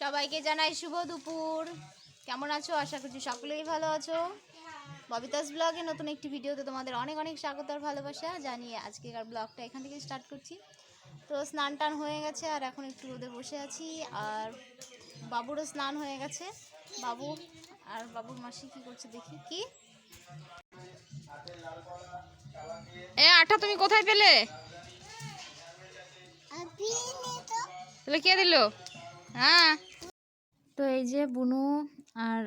সবাইকে জানাই শুভ দুপুর। কেমন আছো? আশা করছি সকলেই ভালো আছো। ববিতাস ব্লগে নতুন একটি ভিডিওতে তোমাদের অনেক অনেক স্বাগত আর ভালোবাসা। জানিয়ে আজকেকার ব্লগটা এখান থেকে স্টার্ট করছি। তো স্নান টান হয়ে গেছে আর এখন একটু রোদে বসে আছি। আর বাবুরও স্নান হয়ে গেছে। বাবু আর বাবুর মাসি কি করছে দেখি। কি? এ আটা তুমি কোথায় পেলে? তাহলে কে দিল? হ্যাঁ। তো এই যে বুনু আর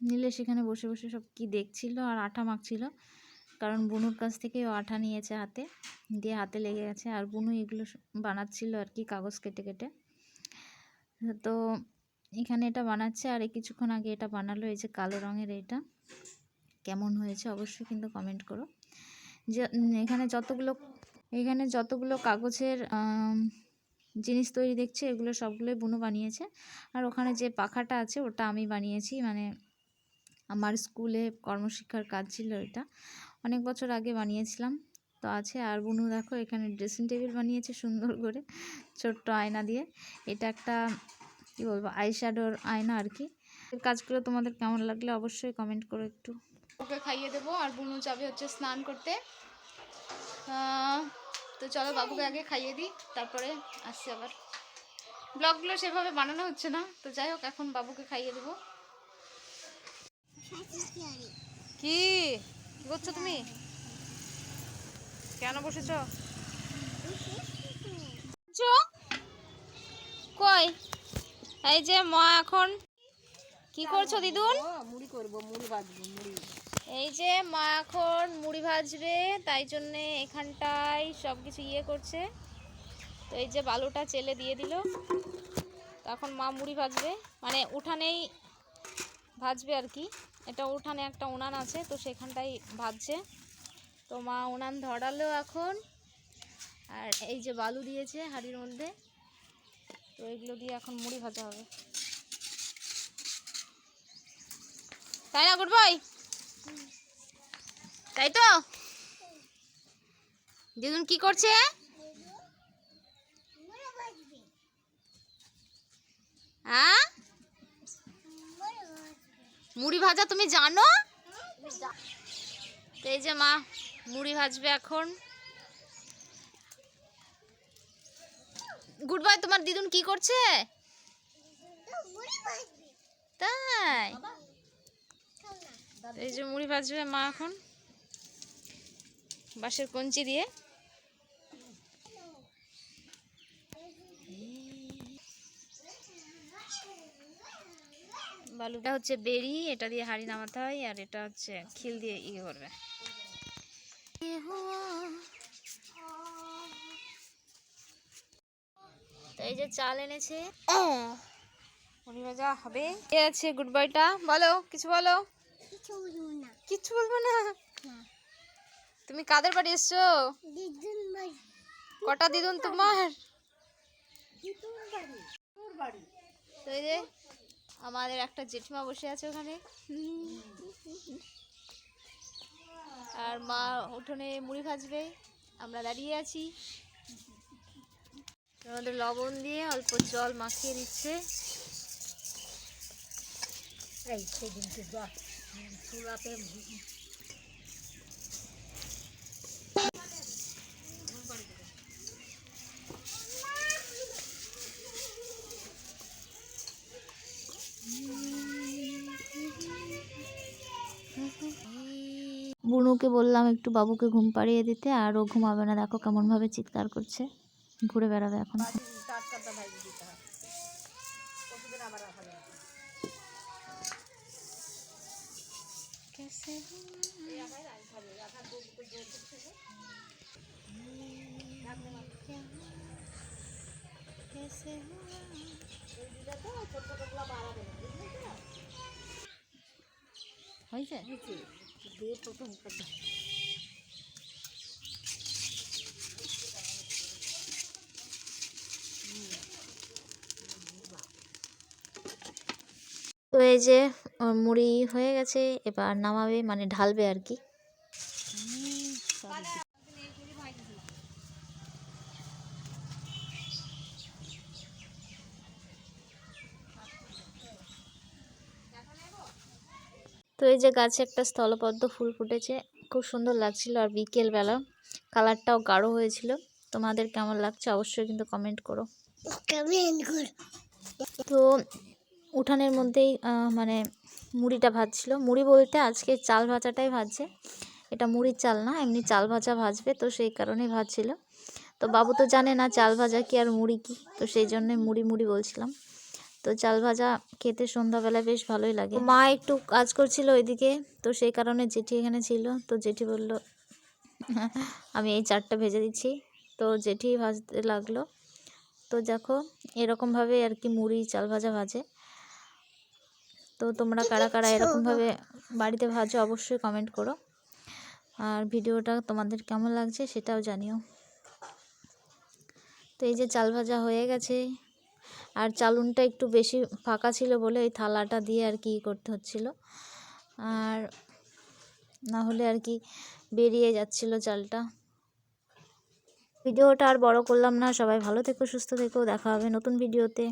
নীলে সেখানে বসে বসে সব কি দেখছিল আর আঠা মাখছিল। কারণ বুনুর কাছ থেকে ও আঠা নিয়েছে হাতে, দিয়ে হাতে লেগে গেছে। আর বুনু এগুলো বানাচ্ছিল আর কি কাগজ কেটে কেটে। তো এখানে এটা বানাচ্ছে আর কিছুক্ষণ আগে এটা বানালো, এই যে কালো রঙের এটা। কেমন হয়েছে অবশ্যই কিন্তু কমেন্ট করো। যে এখানে যতগুলো এখানে যতগুলো কাগজের জিনিস তৈরি দেখছে, এগুলো সবগুলোই বুনু বানিয়েছে। আর ওখানে যে পাখাটা আছে, ওটা আমি বানিয়েছি। মানে আমার স্কুলে কর্মশিক্ষার কাজ ছিল এটা। অনেক বছর আগে বানিয়েছিলাম। তো আছে। আর বুনু দেখো, এখানে ড্রেসিং টেবিল বানিয়েছে সুন্দর করে, ছোট্ট আয়না দিয়ে। এটা একটা, কী বলব আইশ্যাডোর আয়না আর কি। কাজগুলো তোমাদের কেমন লাগলে অবশ্যই কমেন্ট করো একটু। ওকে খাইয়ে দেবো। আর বুনু যাবে হচ্ছে স্নান করতে। তো চলো বাবুকে আগে খাইয়ে দিই, তারপরে আসছি আবার। ব্লগগুলো সেভাবে বানানো হচ্ছে না, তো যাই হোক, এখন বাবুকে খাইয়ে দেবো। কি? করছ তুমি? কেন বসেছ? কই? এই যে মা এখন। কি করছ, দিদুন? মুড়ি করব, মুড়ি ভাজবো, মুড়ি। এই যে মা এখন মুড়ি ভাজবে, তাই জন্যে এখানটায় সব কিছু ইয়ে করছে। তো এই যে বালুটা চেলে দিয়ে দিল। এখন মা মুড়ি ভাজবে। মানে উঠানেই ভাজবে আর কি। এটা উঠানে একটা উনান আছে, তো সেখানটাই ভাজছে। তো মা উনান ধরালো এখন। আর এই যে বালু দিয়েছে হাঁড়ির মধ্যে। তো এগুলো দিয়ে এখন মুড়ি ভাজা হবে। তাই না, গুড বয়? তাই তো? দিদুন কি করছে? হ্যাঁ? মুড়ি ভাজা তুমি জানো? এই যে মা, মুড়ি ভাজবে এখন। গুড বাই, তোমার দিদুন কি করছে? তাই। এই যে মুড়ি ভাজবে মা এখন। বাঁশের কঞ্চি দিয়ে। বালুটা হচ্ছে বেরি এটা দিয়ে হাঁড়ি নামাতে হয় আর এটা হচ্ছে খিল দিয়ে ইয়ে করবে। তো এই যে চাল এনেছে। মুড়ি ভাজা হবে। এ আছে গুড বয়টা। বলো কিছু বলো। কিচ্ছু বলব না। তুমি কাদের বাড়ি এসছো? কটা দিদুন তোমার? তো এই যে আমাদের একটা জেঠিমা বসে আছে ওখানে। আর মা উঠোনে মুড়ি ভাজবে। আমরা দাঁড়িয়ে আছি। আমাদের লবণ দিয়ে অল্প জল মাখিয়ে বুনুকে বললাম একটু বাবুকে ঘুম পাড়িয়ে দিতে, আর ও ঘুমাবে না। দেখো কেমনভাবে চিৎকার করছে। ঘুরে বেড়াবে এখন। হয়েছে? দিয়ে প্রথম প্রথম তো এই যে মুড়ি হয়ে গেছে এবার নামাবে মানে ঢালবে আর কি। তো এই যে গাছে একটা স্থলপদ্ম ফুল ফুটেছে খুব সুন্দর লাগছিল। আর বিকেলবেলা কালারটাও গাঢ় হয়েছিল। তোমাদের কেমন লাগছে অবশ্যই কিন্তু কমেন্ট করো। কমেন্ট করো। তো উঠানের মধ্যেই মানে মুড়িটা ভাজছিল। মুড়ি বলতে আজকে চাল ভাজাটাই ভাজছে। এটা মুড়ির চাল না, এমনি চাল ভাজা ভাজবে, তো সেই কারণেই ভাজছিল। তো বাবু তো জানে না চাল ভাজা কি আর মুড়ি কি, তো সেই জন্যে মুড়ি মুড়ি বলছিলাম। তো চাল ভাজা খেতে সন্ধ্যাবেলা বেশ ভালোই লাগে। মা একটু কাজ করছিল ওইদিকে, তো সেই কারণে জেঠি এখানে ছিল। তো জেঠি বলল, আমি এই চারটা ভেজে দিচ্ছি। তো জেঠি ভাজতে লাগল। তো দেখো এরকমভাবে আর কি মুড়ি, চাল ভাজা ভাজে। তো তোমরা কারা কারা এরকমভাবে বাড়িতে ভাজো অবশ্যই কমেন্ট করো। আর ভিডিওটা তোমাদের কেমন লাগছে সেটাও জানিও। তো এই যে চাল ভাজা হয়ে গেছে। আর চালুনটা একটু বেশি ফাঁকা ছিল বলে ওই থালাটা দিয়ে আর কি করতে হচ্ছিল। আর না হলে আর কি বেরিয়ে যাচ্ছিল চালটা। ভিডিওটা আর বড় করলাম না। সবাই ভালো থেকো সুস্থ থেকো। দেখা হবে নতুন ভিডিওতে।